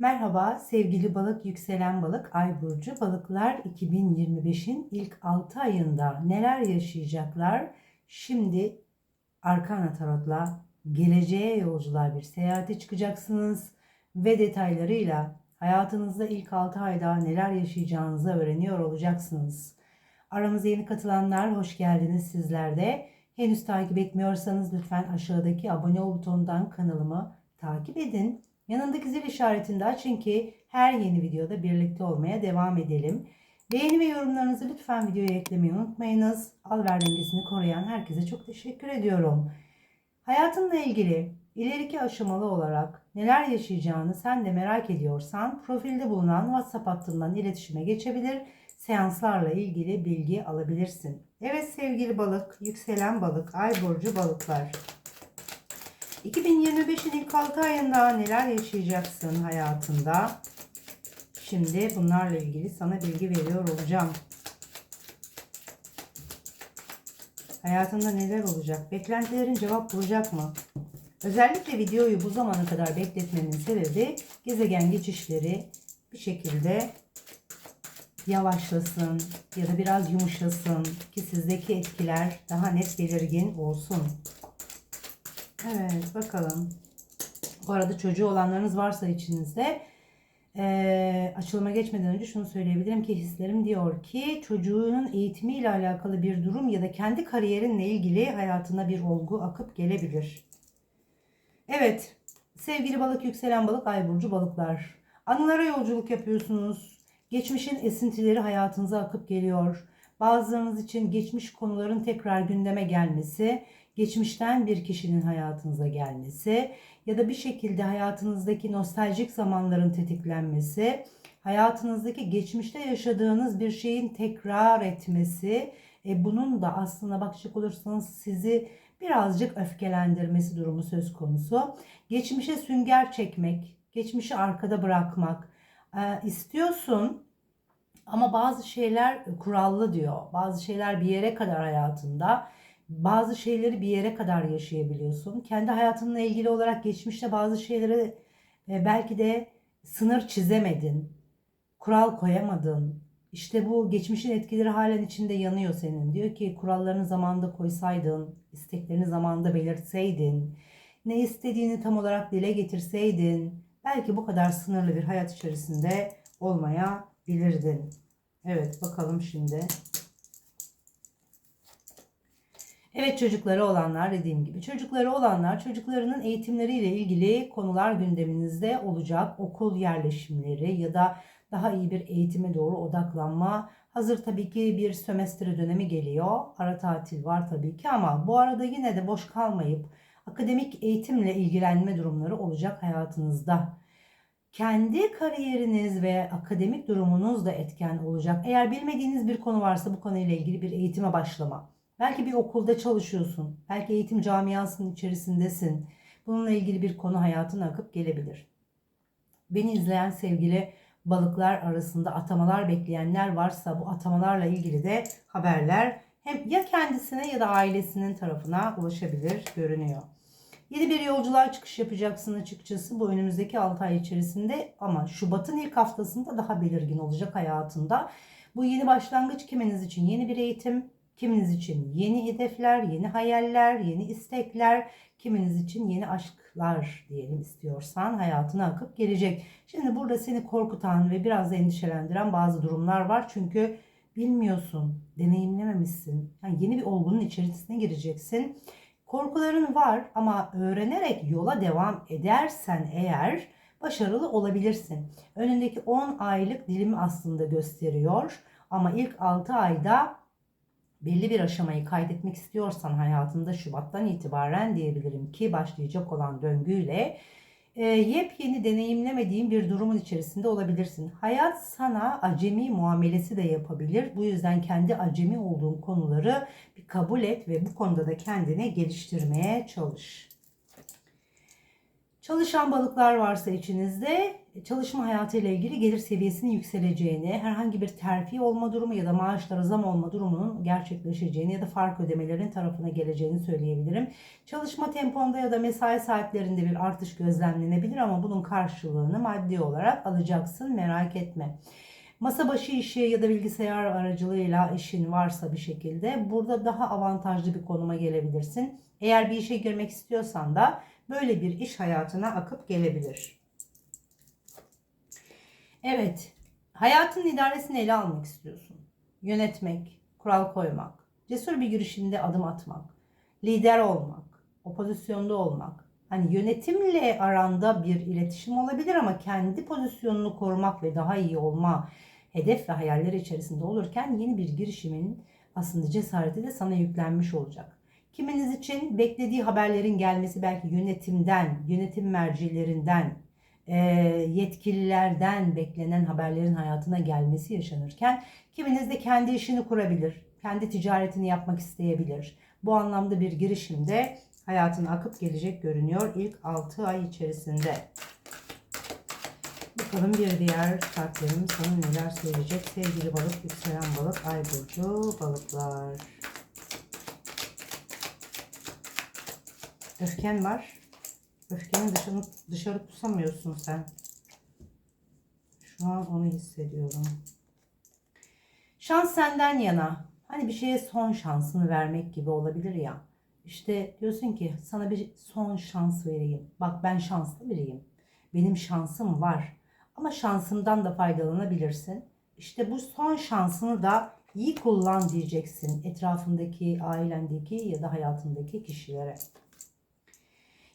Merhaba sevgili balık, yükselen balık, ay burcu balıklar 2025'in ilk 6 ayında neler yaşayacaklar? Şimdi Arkana Tarot'la geleceğe yolculuğa bir seyahate çıkacaksınız ve detaylarıyla hayatınızda ilk 6 ayda neler yaşayacağınızı öğreniyor olacaksınız. Aramıza yeni katılanlar hoş geldiniz sizler de. Henüz takip etmiyorsanız lütfen aşağıdaki abone ol butonundan kanalımı takip edin. Yanındaki zil işaretini de açın ki her yeni videoda birlikte olmaya devam edelim. Beğeni ve yorumlarınızı lütfen videoya eklemeyi unutmayınız. Al ver dengesini koruyan herkese çok teşekkür ediyorum. Hayatınla ilgili ileriki aşamalı olarak neler yaşayacağını sen de merak ediyorsan profilde bulunan WhatsApp hattından iletişime geçebilir. Seanslarla ilgili bilgi alabilirsin. Evet sevgili balık, yükselen balık, ay burcu balıklar. 2025'in ilk 6 ayında neler yaşayacaksın hayatında? Şimdi bunlarla ilgili sana bilgi veriyor olacağım. Hayatında neler olacak? Beklentilerin cevap bulacak mı? Özellikle videoyu bu zamana kadar bekletmenin sebebi gezegen geçişleri bir şekilde yavaşlasın ya da biraz yumuşasın ki sizdeki etkiler daha net belirgin olsun. Evet bakalım. Bu arada çocuğu olanlarınız varsa içinizde eee, açılıma geçmeden önce şunu söyleyebilirim ki hislerim diyor ki çocuğunun eğitimiyle alakalı bir durum ya da kendi kariyerinle ilgili hayatına bir olgu akıp gelebilir. Evet sevgili balık yükselen balık ay burcu balıklar. Anılara yolculuk yapıyorsunuz. Geçmişin esintileri hayatınıza akıp geliyor. Bazılarınız için geçmiş konuların tekrar gündeme gelmesi, geçmişten bir kişinin hayatınıza gelmesi ya da bir şekilde hayatınızdaki nostaljik zamanların tetiklenmesi, hayatınızdaki geçmişte yaşadığınız bir şeyin tekrar etmesi, e, bunun da aslında bakacak olursanız sizi birazcık öfkelendirmesi durumu söz konusu. Geçmişe sünger çekmek, geçmişi arkada bırakmak e, istiyorsun ama bazı şeyler kurallı diyor. Bazı şeyler bir yere kadar hayatında. Bazı şeyleri bir yere kadar yaşayabiliyorsun. Kendi hayatınla ilgili olarak geçmişte bazı şeyleri e, belki de sınır çizemedin. Kural koyamadın. İşte bu geçmişin etkileri halen içinde yanıyor senin. Diyor ki kurallarını zamanında koysaydın, isteklerini zamanında belirtseydin, ne istediğini tam olarak dile getirseydin, belki bu kadar sınırlı bir hayat içerisinde olmayabilirdin. Evet bakalım şimdi. Evet çocukları olanlar dediğim gibi çocukları olanlar çocuklarının eğitimleriyle ilgili konular gündeminizde olacak. Okul yerleşimleri ya da daha iyi bir eğitime doğru odaklanma. Hazır tabii ki bir sömestr dönemi geliyor. Ara tatil var tabii ki ama bu arada yine de boş kalmayıp akademik eğitimle ilgilenme durumları olacak hayatınızda. Kendi kariyeriniz ve akademik durumunuz da etken olacak. Eğer bilmediğiniz bir konu varsa bu konuyla ilgili bir eğitime başlama. Belki bir okulda çalışıyorsun. Belki eğitim camiasının içerisindesin. Bununla ilgili bir konu hayatına akıp gelebilir. Beni izleyen sevgili balıklar arasında atamalar bekleyenler varsa bu atamalarla ilgili de haberler hem ya kendisine ya da ailesinin tarafına ulaşabilir görünüyor. Yeni bir yolculuğa çıkış yapacaksın açıkçası bu önümüzdeki 6 ay içerisinde ama Şubat'ın ilk haftasında daha belirgin olacak hayatında. Bu yeni başlangıç kiminiz için yeni bir eğitim, kiminiz için yeni hedefler, yeni hayaller, yeni istekler, kiminiz için yeni aşklar diyelim istiyorsan hayatına akıp gelecek. Şimdi burada seni korkutan ve biraz da endişelendiren bazı durumlar var. Çünkü bilmiyorsun, deneyimlememişsin. Yani yeni bir olgunun içerisine gireceksin. Korkuların var ama öğrenerek yola devam edersen eğer başarılı olabilirsin. Önündeki 10 aylık dilimi aslında gösteriyor ama ilk 6 ayda belli bir aşamayı kaydetmek istiyorsan hayatında Şubat'tan itibaren diyebilirim ki başlayacak olan döngüyle e, yepyeni deneyimlemediğin bir durumun içerisinde olabilirsin. Hayat sana acemi muamelesi de yapabilir. Bu yüzden kendi acemi olduğun konuları bir kabul et ve bu konuda da kendini geliştirmeye çalış. Çalışan balıklar varsa içinizde çalışma hayatıyla ilgili gelir seviyesinin yükseleceğini, herhangi bir terfi olma durumu ya da maaşlara zam olma durumunun gerçekleşeceğini ya da fark ödemelerin tarafına geleceğini söyleyebilirim. Çalışma temponda ya da mesai saatlerinde bir artış gözlemlenebilir ama bunun karşılığını maddi olarak alacaksın merak etme. Masa başı işi ya da bilgisayar aracılığıyla işin varsa bir şekilde burada daha avantajlı bir konuma gelebilirsin. Eğer bir işe girmek istiyorsan da böyle bir iş hayatına akıp gelebilir. Evet, hayatın idaresini ele almak istiyorsun. Yönetmek, kural koymak, cesur bir girişimde adım atmak, lider olmak, o pozisyonda olmak. Hani yönetimle aranda bir iletişim olabilir ama kendi pozisyonunu korumak ve daha iyi olma hedef ve hayalleri içerisinde olurken yeni bir girişimin aslında cesareti de sana yüklenmiş olacak. Kiminiz için beklediği haberlerin gelmesi belki yönetimden, yönetim mercilerinden, yetkililerden beklenen haberlerin hayatına gelmesi yaşanırken kiminiz de kendi işini kurabilir, kendi ticaretini yapmak isteyebilir. Bu anlamda bir girişimde hayatına akıp gelecek görünüyor ilk 6 ay içerisinde. Bakalım bir diğer kartlarım sana neler söyleyecek. Sevgili balık, yükselen balık, ay burcu, balıklar. Öfken var. Öfkeni dışarı, dışarı tutamıyorsun sen. Şu an onu hissediyorum. Şans senden yana. Hani bir şeye son şansını vermek gibi olabilir ya. İşte diyorsun ki sana bir son şans vereyim. Bak ben şanslı biriyim. Benim şansım var. Ama şansımdan da faydalanabilirsin. İşte bu son şansını da iyi kullan diyeceksin etrafındaki, ailendeki ya da hayatındaki kişilere.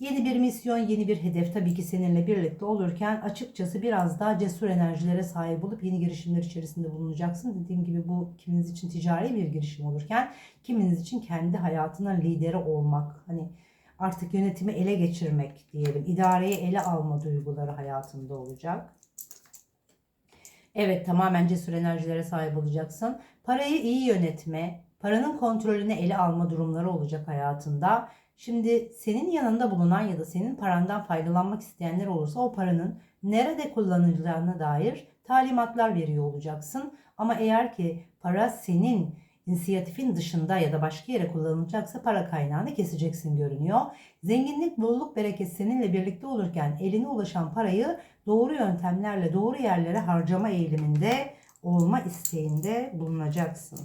Yeni bir misyon, yeni bir hedef tabii ki seninle birlikte olurken açıkçası biraz daha cesur enerjilere sahip olup yeni girişimler içerisinde bulunacaksın. Dediğim gibi bu kiminiz için ticari bir girişim olurken kiminiz için kendi hayatının lideri olmak. Hani artık yönetimi ele geçirmek diyelim. İdareyi ele alma duyguları hayatında olacak. Evet tamamen cesur enerjilere sahip olacaksın. Parayı iyi yönetme, paranın kontrolünü ele alma durumları olacak hayatında. Şimdi senin yanında bulunan ya da senin parandan faydalanmak isteyenler olursa o paranın nerede kullanılacağına dair talimatlar veriyor olacaksın. Ama eğer ki para senin inisiyatifin dışında ya da başka yere kullanılacaksa para kaynağını keseceksin görünüyor. Zenginlik, bolluk, bereket seninle birlikte olurken eline ulaşan parayı doğru yöntemlerle doğru yerlere harcama eğiliminde olma isteğinde bulunacaksın.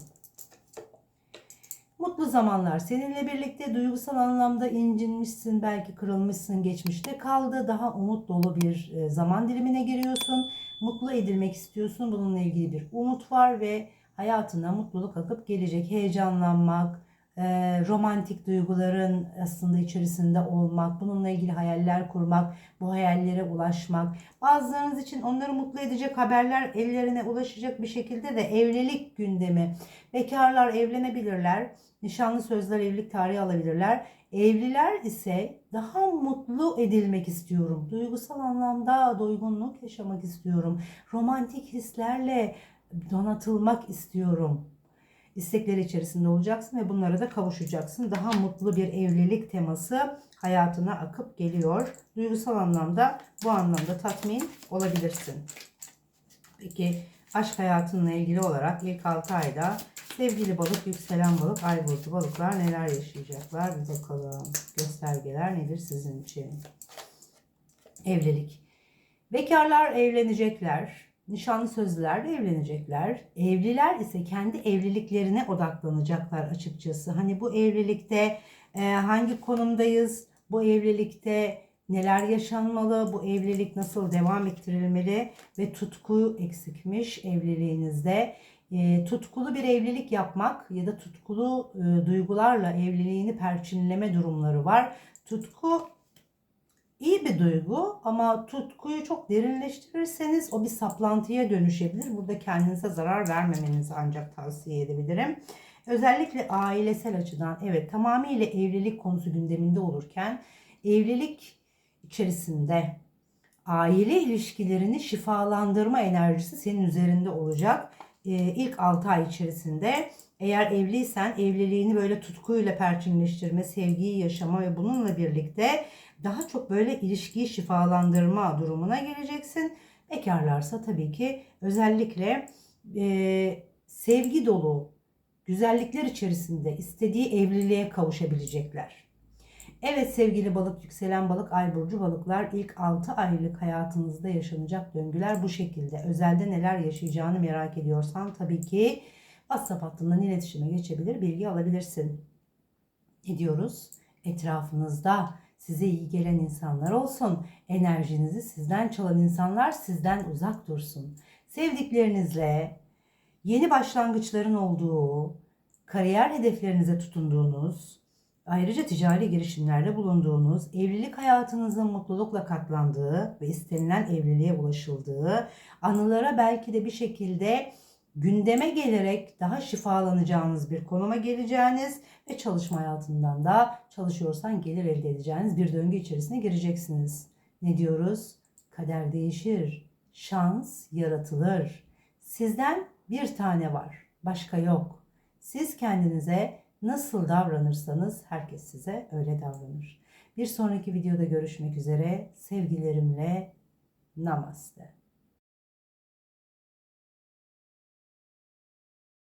Mutlu zamanlar seninle birlikte duygusal anlamda incinmişsin, belki kırılmışsın geçmişte kaldı. Daha umut dolu bir e, zaman dilimine giriyorsun. Mutlu edilmek istiyorsun. Bununla ilgili bir umut var ve hayatına mutluluk akıp gelecek. Heyecanlanmak, e, romantik duyguların aslında içerisinde olmak, bununla ilgili hayaller kurmak, bu hayallere ulaşmak. Bazılarınız için onları mutlu edecek haberler ellerine ulaşacak bir şekilde de evlilik gündemi. Bekarlar evlenebilirler. Nişanlı sözler evlilik tarihi alabilirler. Evliler ise daha mutlu edilmek istiyorum. Duygusal anlamda doygunluk yaşamak istiyorum. Romantik hislerle donatılmak istiyorum. İstekleri içerisinde olacaksın ve bunlara da kavuşacaksın. Daha mutlu bir evlilik teması hayatına akıp geliyor. Duygusal anlamda bu anlamda tatmin olabilirsin. Peki aşk hayatınla ilgili olarak ilk 6 ayda sevgili balık, yükselen balık, ay burcu balıklar neler yaşayacaklar bir bakalım. Göstergeler nedir sizin için? Evlilik. Bekarlar evlenecekler. Nişanlı sözlüler de evlenecekler. Evliler ise kendi evliliklerine odaklanacaklar açıkçası. Hani bu evlilikte e, hangi konumdayız? Bu evlilikte neler yaşanmalı? Bu evlilik nasıl devam ettirilmeli? Ve tutku eksikmiş evliliğinizde. E, tutkulu bir evlilik yapmak ya da tutkulu e, duygularla evliliğini perçinleme durumları var. Tutku iyi bir duygu ama tutkuyu çok derinleştirirseniz o bir saplantıya dönüşebilir. Burada kendinize zarar vermemenizi ancak tavsiye edebilirim. Özellikle ailesel açıdan evet tamamıyla evlilik konusu gündeminde olurken evlilik içerisinde aile ilişkilerini şifalandırma enerjisi senin üzerinde olacak. Ee, ilk 6 ay içerisinde Eğer evliysen evliliğini böyle tutkuyla perçinleştirme, sevgiyi yaşama ve bununla birlikte daha çok böyle ilişkiyi şifalandırma durumuna geleceksin. Bekarlarsa tabii ki özellikle e, sevgi dolu, güzellikler içerisinde istediği evliliğe kavuşabilecekler. Evet sevgili balık, yükselen balık, ay burcu balıklar ilk 6 aylık hayatınızda yaşanacak döngüler bu şekilde. Özelde neler yaşayacağını merak ediyorsan tabii ki WhatsApp hattından iletişime geçebilir, bilgi alabilirsin. Ne diyoruz? Etrafınızda size iyi gelen insanlar olsun. Enerjinizi sizden çalan insanlar sizden uzak dursun. Sevdiklerinizle yeni başlangıçların olduğu, kariyer hedeflerinize tutunduğunuz, ayrıca ticari girişimlerde bulunduğunuz, evlilik hayatınızın mutlulukla katlandığı ve istenilen evliliğe ulaşıldığı, anılara belki de bir şekilde gündeme gelerek daha şifalanacağınız bir konuma geleceğiniz ve çalışma hayatından da çalışıyorsan gelir elde edeceğiniz bir döngü içerisine gireceksiniz. Ne diyoruz? Kader değişir, şans yaratılır. Sizden bir tane var, başka yok. Siz kendinize nasıl davranırsanız herkes size öyle davranır. Bir sonraki videoda görüşmek üzere. Sevgilerimle namaste.